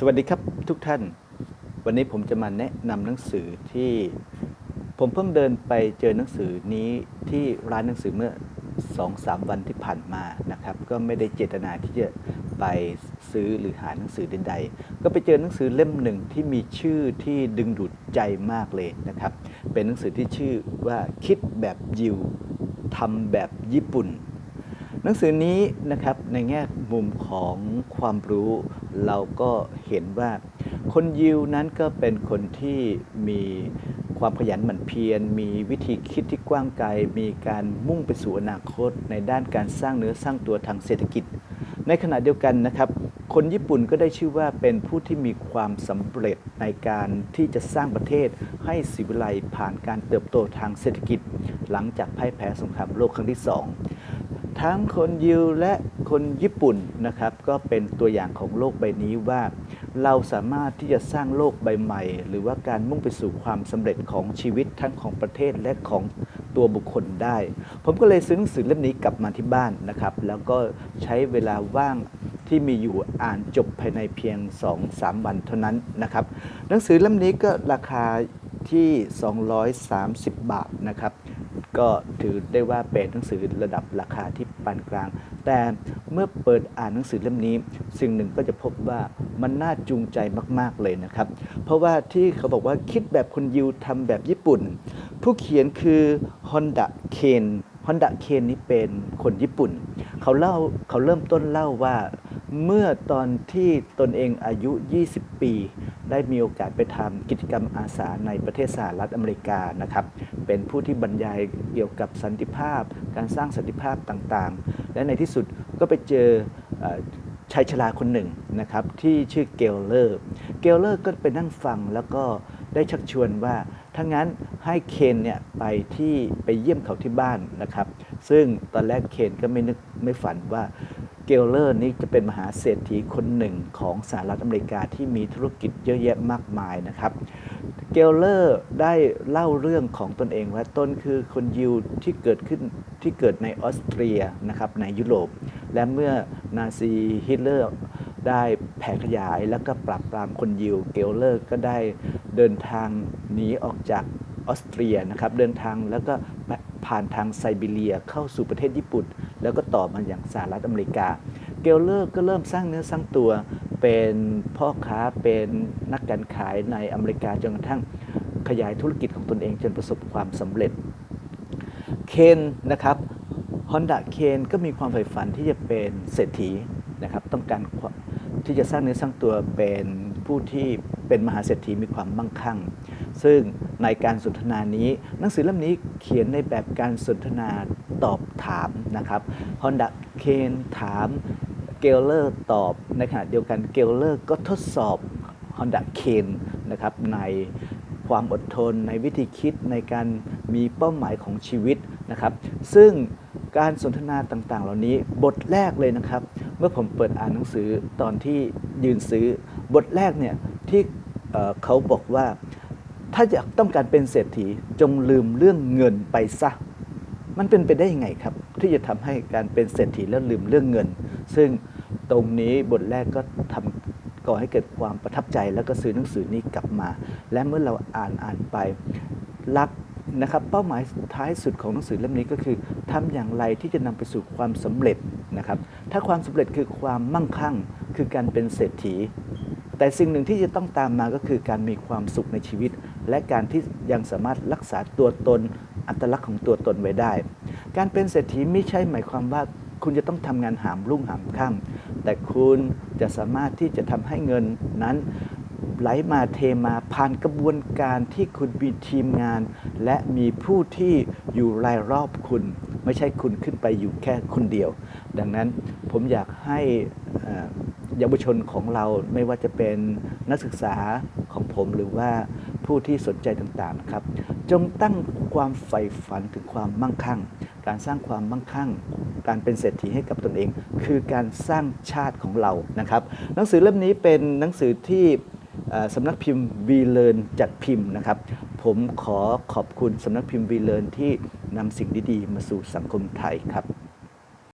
สวัสดีครับทุกท่าน วันนี้ผมจะมาแนะนำหนังสือที่ผมเพิ่งเดินไปเจอหนังสือนี้ที่ร้านหนังสือเมื่อ2อสามวันที่ผ่านมานะครับ ก็ไม่ได้เจตนาที่จะไปซื้อหรือหาหนังสือใดๆ ก็ไปเจอหนังสือเล่มหนึ่งที่มีชื่อที่ดึงดูดใจมากเลยนะครับ เป็นหนังสือที่ชื่อว่าคิดแบบยิวทำแบบญี่ปุ่น หนังสือนี้นะครับในแง่มุมของความรู้เราก็เห็นว่าคนยิวนั้นก็เป็นคนที่มีความขยันหมั่นเพียร มีวิธีคิดที่กว้างไกล มีการมุ่งไปสู่อนาคต ในด้านการสร้างเนื้อสร้างตัวทางเศรษฐกิจ ในขณะเดียวกันนะครับคนญี่ปุ่นก็ได้ชื่อว่าเป็นผู้ที่มีความสำเร็จในการที่จะสร้างประเทศให้สิวิไลผ่านการเติบโตทางเศรษฐกิจ หลังจากพ่ายแพ้สงครามโลกครั้งที่สอง ทั้งคนยิวและคนญี่ปุ่นนะครับ ก็เป็นตัวอย่างของโลกใบนี้ว่า เราสามารถที่จะสร้างโลกใบใหม่ หรือว่าการมุ่งไปสู่ความสำเร็จของชีวิตทั้งของประเทศและของตัวบุคคลได้ ผมก็เลยซื้อหนังสือเล่มนี้กลับมาที่บ้านนะครับ แล้วก็ใช้เวลาว่างที่มีอยู่อ่านจบภายในเพียง 2-3 วันเท่านั้นนะครับ หนังสือเล่มนี้ก็ราคา ที่ 230 บาทนะครับ ก็ถือได้ว่าเป็นหนังสือระดับราคาที่ปานกลาง แต่เมื่อเปิดอ่านหนังสือเล่มนี้ สิ่งหนึ่งก็จะพบว่ามันน่าจูงใจมาก ๆ เลยนะครับ เพราะว่าที่เขาบอกว่าคิดแบบคนยิวทำแบบญี่ปุ่น ผู้เขียนคือฮอนดะเคนฮอนดะเคนนี่เป็นคนญี่ปุ่น เขาเล่าเขาเริ่มต้นเล่าว่าเมื่อตอนที่ตนเองอายุ 20 ปี ได้มีโอกาสไปทำกิจกรรมอาสาในประเทศสหรัฐอเมริกานะครับ เป็นผู้ที่บรรยายเกี่ยวกับสันติภาพ การสร้างสันติภาพต่างๆ และในที่สุดก็ไปเจอชายชราคนหนึ่งนะครับที่ชื่อเกลเลอร์ เกลเลอร์ก็ไปนั่งฟังแล้วก็ได้ชักชวนว่าถ้างั้นให้เคนเนี่ยไปที่ไปเยี่ยมเขาที่บ้านนะครับ ซึ่งตอนแรกเคนก็ไม่นึกไม่ฝันว่า เกลเลอร์นี่จะเป็นมหาเศรษฐีคนหนึ่งของสหรัฐอเมริกาที่มีธุรกิจเยอะแยะมากมายนะครับ เกลเลอร์ได้เล่าเรื่องของตนเองว่าตนคือคนยิวที่เกิดขึ้นที่เกิดในออสเตรียนะครับในยุโรป และเมื่อนาซีฮิตเลอร์ได้แผ่ขยายแล้วก็ปราบปรามคนยิว เกลเลอร์ก็ได้เดินทางหนีออกจากออสเตรียนะครับเดินทางแล้วก็ผ่านทางไซบีเรียเข้าสู่ประเทศญี่ปุ่น แล้วก็ต่อมาอย่างสหรัฐอเมริกา เกลเลอร์ก็เริ่มสร้างเนื้อสร้างตัวเป็นพ่อค้าเป็นนักการขายในอเมริกาจนกระทั่งขยายธุรกิจของตนเองจนประสบความสำเร็จเคนนะครับฮอนดะเคนก็มีความใฝ่ฝันที่จะเป็นเศรษฐีนะครับต้องการที่จะสร้างเนื้อสร้างตัวเป็นผู้ที่เป็นมหาเศรษฐีมีความมั่งคั่ง ซึ่งในการสนทนานี้ หนังสือเล่มนี้เขียนในแบบการสนทนา ตอบถามนะครับฮอนดะเคนถามเกลเลอร์ตอบ ในขณะเดียวกันเกลเลอร์ก็ทดสอบฮอนดะเคนนะครับในความอดทนในวิธีคิดในการมีเป้าหมายของชีวิตนะครับ ซึ่งการสนทนาต่างๆ เหล่านี้บทแรกเลยนะครับ เมื่อผมเปิดอ่านหนังสือตอนที่ยืนซื้อบทแรกเนี่ยที่เอ่อเขาบอกว่าถ้าอยากต้องการเป็นเศรษฐีจงลืมเรื่องเงินไปซะ มันเป็นไปได้ยังไงครับ ที่จะทำให้การเป็นเศรษฐีแล้วลืมเรื่องเงิน ซึ่งตรงนี้บทแรกก็ทำก่อให้เกิดความประทับใจแล้วก็ซื้อหนังสือนี้กลับมา และเมื่อเราอ่านอ่านไปลักนะครับเป้าหมายท้ายสุดของหนังสือเล่มนี้ก็คือทำอย่างไรที่จะนำไปสู่ความสำเร็จนะครับ ถ้าความสำเร็จคือความมั่งคั่ง คือการเป็นเศรษฐี แต่สิ่งหนึ่งที่จะต้องตามมาก็คือการมีความสุขในชีวิต และการที่ยังสามารถรักษาตัวตน อัตลักษณ์ของตัวตนไว้ได้ การเป็นเศรษฐีไม่ใช่หมายความว่าคุณจะต้องทำงานหามรุ่งหามค่ำแต่คุณจะสามารถที่จะทำให้เงินนั้นไหลมาเทมาผ่านกระบวนการที่คุณมีทีมงาน และมีผู้ที่อยู่รายรอบคุณ ไม่ใช่คุณขึ้นไปอยู่แค่คนเดียว ดังนั้นผมอยากให้เยาวชนของเราไม่ว่าจะเป็นนักศึกษาของผมหรือว่าผู้ที่สนใจต่างๆนะครับ จงตั้งความใฝ่ฝันถึงความมั่งคั่ง การสร้างความมั่งคั่ง การเป็นเศรษฐีให้กับตนเอง คือการสร้างชาติของเรานะครับ หนังสือเล่มนี้เป็นหนังสือที่สำนักพิมพ์วีเลนจัดพิมพ์นะครับ ผมขอขอบคุณสำนักพิมพ์วีเลนที่นำสิ่งดีๆ มาสู่สังคมไทยครับ